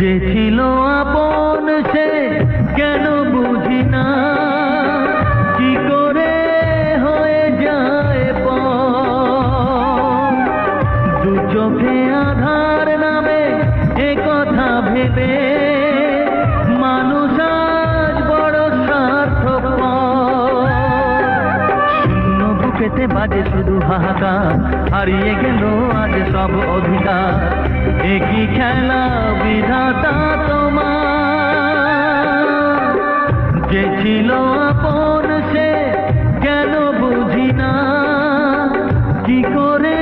যে ছিল আপন সে কেন বুঝি না। কি করে হয়ে যায় দু চোখে আধার নামে এ কথা ভেবে মানুষ বড় বাজে শুধু হাহাকার, হারিয়ে গেল আজ সব অধিকার। একই খেলা যে ছিল আপন সে কেন বুঝি না। কি করে